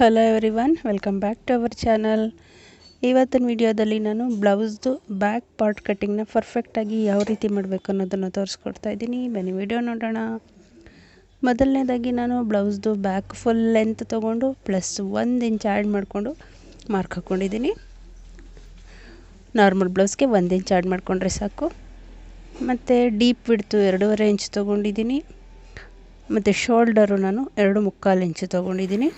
Hello everyone welcome back to our channel ಇವತ್ತಿನ ವಿಡಿಯೋದಲ್ಲಿ ನಾನು ಬ್ಲೌಸ್ದು ಬ್ಯಾಕ್ ಪಾರ್ಟ್ ಕಟ್ಟಿಂಗ್ನ ಪರ್ಫೆಕ್ಟಾಗಿ ಯಾವ ರೀತಿ ಮಾಡಬೇಕು ಅನ್ನೋದನ್ನು ತೋರಿಸ್ಕೊಡ್ತಾ ಇದ್ದೀನಿ. ಬನ್ನಿ ವಿಡಿಯೋ ನೋಡೋಣ. ಮೊದಲನೇದಾಗಿ ನಾನು ಬ್ಲೌಸ್ದು ಬ್ಯಾಕ್ ಫುಲ್ ಲೆಂತ್ ತೊಗೊಂಡು ಪ್ಲಸ್ ಒಂದು ಇಂಚ್ ಆ್ಯಡ್ ಮಾಡಿಕೊಂಡು ಮಾರ್ಕ್ ಹಾಕ್ಕೊಂಡಿದ್ದೀನಿ ನಾರ್ಮಲ್ ಬ್ಲೌಸ್ಗೆ ಒಂದು ಇಂಚ್ ಆ್ಯಡ್ ಮಾಡಿಕೊಂಡ್ರೆ ಸಾಕು. ಮತ್ತು ಡೀಪ್ ಬಿಡ್ತು ಎರಡೂವರೆ ಇಂಚ್ ತೊಗೊಂಡಿದ್ದೀನಿ. ಮತ್ತು ಶೋಲ್ಡರು ನಾನು ಎರಡು ಮುಕ್ಕಾಲು ಇಂಚು ತೊಗೊಂಡಿದ್ದೀನಿ.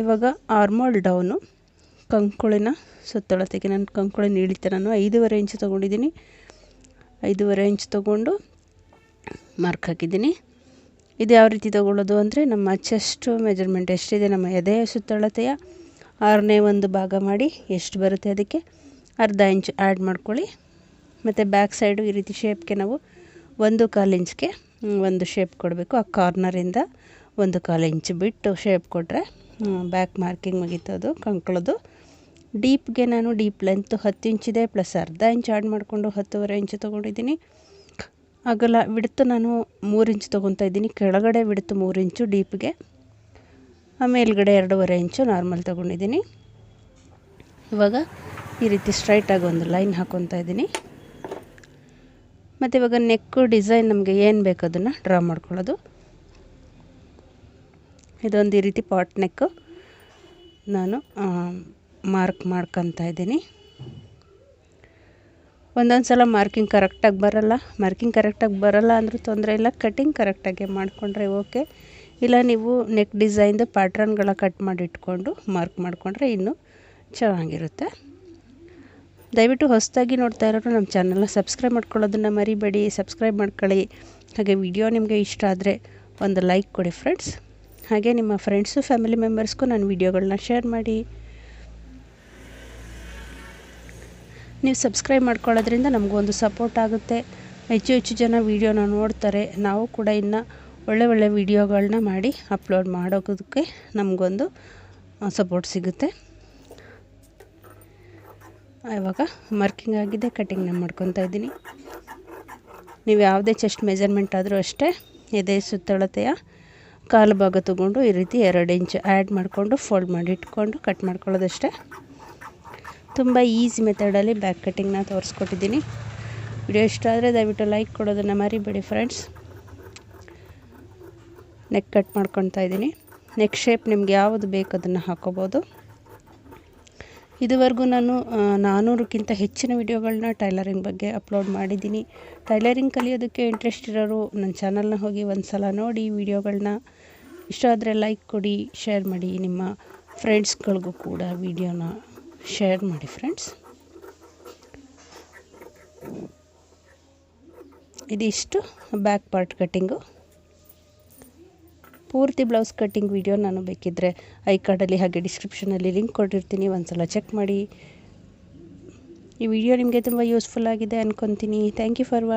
ಇವಾಗ ಆರ್ಮೋಲ್ ಡೌನು. ಕಂಕುಳಿನ ಸುತ್ತಳತೆಗೆ ನಾನು ಕಂಕುಳಿನ ಇಳಿತೆ ನಾನು ಐದೂವರೆ ಇಂಚು ತೊಗೊಂಡಿದ್ದೀನಿ. ಐದೂವರೆ ಇಂಚ್ ತೊಗೊಂಡು ಮಾರ್ಕ್ ಹಾಕಿದ್ದೀನಿ. ಇದು ಯಾವ ರೀತಿ ತೊಗೊಳ್ಳೋದು ಅಂದರೆ ನಮ್ಮ ಚೆಸ್ಟು ಮೆಜರ್ಮೆಂಟ್ ಎಷ್ಟಿದೆ, ನಮ್ಮ ಎದೆಯ ಸುತ್ತಳತೆಯ ಆರನೇ ಒಂದು ಭಾಗ ಮಾಡಿ ಎಷ್ಟು ಬರುತ್ತೆ ಅದಕ್ಕೆ ಅರ್ಧ ಇಂಚ್ ಆ್ಯಡ್ ಮಾಡ್ಕೊಳ್ಳಿ. ಮತ್ತು ಬ್ಯಾಕ್ ಸೈಡು ಈ ರೀತಿ ಶೇಪ್ಗೆ ನಾವು ಒಂದು ಕಾಲು ಇಂಚ್ಗೆ ಒಂದು ಶೇಪ್ ಕೊಡಬೇಕು. ಆ ಕಾರ್ನರಿಂದ ಒಂದು ಕಾಲು ಇಂಚ್ ಬಿಟ್ಟು ಶೇಪ್ ಕೊಟ್ಟರೆ ಬ್ಯಾಕ್ ಮಾರ್ಕಿಂಗ್ ಮುಗೀತದು, ಕಂಕಳದು. ಡೀಪ್ಗೆ ನಾನು ಡೀಪ್ ಲೆಂತ್ ಹತ್ತು ಇಂಚಿದೆ ಪ್ಲಸ್ ಅರ್ಧ ಇಂಚ್ ಆ್ಯಡ್ ಮಾಡಿಕೊಂಡು ಹತ್ತುವರೆ ಇಂಚು ತೊಗೊಂಡಿದ್ದೀನಿ. ಅಗಲ ಬಿಡ್ತು ನಾನು ಮೂರು ಇಂಚು ತೊಗೊತಾ ಇದ್ದೀನಿ, ಕೆಳಗಡೆ ಬಿಡ್ತು ಮೂರು ಇಂಚು ಡೀಪ್ಗೆ ಮೇಲ್ಗಡೆ ಎರಡೂವರೆ ಇಂಚು ನಾರ್ಮಲ್ ತೊಗೊಂಡಿದ್ದೀನಿ. ಇವಾಗ ಈ ರೀತಿ ಸ್ಟ್ರೈಟಾಗಿ ಒಂದು ಲೈನ್ ಹಾಕೊತಾ ಇದ್ದೀನಿ. ಮತ್ತು ಇವಾಗ ನೆಕ್ಕು ಡಿಸೈನ್ ನಮಗೆ ಏನು ಬೇಕು ಅದನ್ನು ಡ್ರಾ ಮಾಡ್ಕೊಳ್ಳೋದು. ಇದೊಂದು ಈ ರೀತಿ ಪಾಟ್ ನೆಕ್ಕು ನಾನು ಮಾರ್ಕ್ ಮಾಡ್ಕೊತಾ ಇದ್ದೀನಿ. ಒಂದೊಂದು ಸಲ ಮಾರ್ಕಿಂಗ್ ಕರೆಕ್ಟಾಗಿ ಬರಲ್ಲ. ಮಾರ್ಕಿಂಗ್ ಕರೆಕ್ಟಾಗಿ ಬರಲ್ಲ ಅಂದರೂ ತೊಂದರೆ ಇಲ್ಲ. ಕಟಿಂಗ್ ಕರೆಕ್ಟಾಗಿ ಮಾಡಿಕೊಂಡ್ರೆ ಓಕೆ ಇಲ್ಲ, ನೀವು ನೆಕ್ ಡಿಸೈನ್ದು ಪ್ಯಾಟ್ರನ್ಗಳ ಕಟ್ ಮಾಡಿ ಇಟ್ಕೊಂಡು ಮಾರ್ಕ್ ಮಾಡಿಕೊಂಡ್ರೆ ಇನ್ನೂ ಚೆನ್ನಾಗಿರುತ್ತೆ. ದಯವಿಟ್ಟು ಹೊಸದಾಗಿ ನೋಡ್ತಾ ಇರೋರು ನಮ್ಮ ಚಾನಲ್ನ ಸಬ್ಸ್ಕ್ರೈಬ್ ಮಾಡ್ಕೊಳ್ಳೋದನ್ನು ಮರಿಬೇಡಿ. ಸಬ್ಸ್ಕ್ರೈಬ್ ಮಾಡ್ಕೊಳ್ಳಿ. ಹಾಗೆ ವಿಡಿಯೋ ನಿಮಗೆ ಇಷ್ಟ ಆದರೆ ಒಂದು ಲೈಕ್ ಕೊಡಿ ಫ್ರೆಂಡ್ಸ್ ಹಾಗೆ ನಿಮ್ಮ ಫ್ರೆಂಡ್ಸು ಫ್ಯಾಮಿಲಿ ಮೆಂಬರ್ಸ್ಗೂ ನಾನು ವಿಡಿಯೋಗಳನ್ನ ಶೇರ್ ಮಾಡಿ. ನೀವು ಸಬ್ಸ್ಕ್ರೈಬ್ ಮಾಡ್ಕೊಳ್ಳೋದ್ರಿಂದ ನಮಗೊಂದು ಸಪೋರ್ಟ್ ಆಗುತ್ತೆ. ಹೆಚ್ಚು ಹೆಚ್ಚು ಜನ ವೀಡಿಯೋನ ನೋಡ್ತಾರೆ. ನಾವು ಕೂಡ ಇನ್ನು ಒಳ್ಳೆ ಒಳ್ಳೆ ವೀಡಿಯೋಗಳನ್ನ ಮಾಡಿ ಅಪ್ಲೋಡ್ ಮಾಡೋದಕ್ಕೆ ನಮಗೊಂದು ಸಪೋರ್ಟ್ ಸಿಗುತ್ತೆ. ಇವಾಗ ಮಾರ್ಕಿಂಗ್ ಆಗಿದೆ ಕಟ್ಟಿಂಗ್ನ ಮಾಡ್ಕೊತಾ ಇದ್ದೀನಿ. ನೀವು ಯಾವುದೇ ಚೆಸ್ಟ್ ಮೆಜರ್ಮೆಂಟ್ ಆದರೂ ಅಷ್ಟೇ ಎದೆ ಸುತ್ತಳತೆಯ ಕಾಲು ಭಾಗ ತೊಗೊಂಡು ಈ ರೀತಿ ಎರಡು ಇಂಚು ಆ್ಯಡ್ ಮಾಡಿಕೊಂಡು ಫೋಲ್ಡ್ ಮಾಡಿ ಇಟ್ಕೊಂಡು ಕಟ್ ಮಾಡ್ಕೊಳ್ಳೋದಷ್ಟೇ. ತುಂಬ ಈಸಿ ಮೆಥಡಲ್ಲಿ ಬ್ಯಾಕ್ ಕಟ್ಟಿಂಗ್ನ ತೋರಿಸ್ಕೊಟ್ಟಿದ್ದೀನಿ. ವಿಡಿಯೋ ಇಷ್ಟ ಆದರೆ ದಯವಿಟ್ಟು ಲೈಕ್ ಕೊಡೋದನ್ನು ಮರಿಬೇಡಿ ಫ್ರೆಂಡ್ಸ್ ನೆಕ್ ಕಟ್ ಮಾಡ್ಕೊತಾ ಇದ್ದೀನಿ. ನೆಕ್ ಶೇಪ್ ನಿಮ್ಗೆ ಯಾವುದು ಬೇಕು ಅದನ್ನು ಹಾಕೋಬೋದು. ಇದುವರೆಗೂ ನಾನು ನಾನ್ನೂರಕ್ಕಿಂತ ಹೆಚ್ಚಿನ ವಿಡಿಯೋಗಳನ್ನ ಟೈಲರಿಂಗ್ ಬಗ್ಗೆ ಅಪ್ಲೋಡ್ ಮಾಡಿದ್ದೀನಿ. ಟೈಲರಿಂಗ್ ಕಲಿಯೋದಕ್ಕೆ ಇಂಟ್ರೆಸ್ಟ್ ಇರೋರು ನನ್ನ ಚಾನಲ್ನ ಹೋಗಿ ಒಂದು ಸಲ ನೋಡಿ ವಿಡಿಯೋಗಳನ್ನ ಇಷ್ಟ ಆದರೆ ಲೈಕ್ ಕೊಡಿ ಶೇರ್ ಮಾಡಿ, ನಿಮ್ಮ ಫ್ರೆಂಡ್ಸ್ಗಳಿಗೂ ಕೂಡ ವಿಡಿಯೋನ ಶೇರ್ ಮಾಡಿ ಫ್ರೆಂಡ್ಸ್ ಇದಿಷ್ಟು ಬ್ಯಾಕ್ ಪಾರ್ಟ್ ಕಟ್ಟಿಂಗು ಪೂರ್ತಿ ಬ್ಲೌಸ್ ಕಟ್ಟಿಂಗ್ ವಿಡಿಯೋ ನಾನು ಬೇಕಿದ್ದರೆ ಐ ಕಾರ್ಡಲ್ಲಿ ಹಾಗೆ ಡಿಸ್ಕ್ರಿಪ್ಷನಲ್ಲಿ ಲಿಂಕ್ ಕೊಟ್ಟಿರ್ತೀನಿ ಒಂದು ಸಲ ಚೆಕ್ ಮಾಡಿ. ಈ ವಿಡಿಯೋ ನಿಮಗೆ ತುಂಬ ಯೂಸ್ಫುಲ್ ಆಗಿದೆ ಅನ್ಕೊತೀನಿ. ಥ್ಯಾಂಕ್ ಯು ಫಾರ್ ವಾ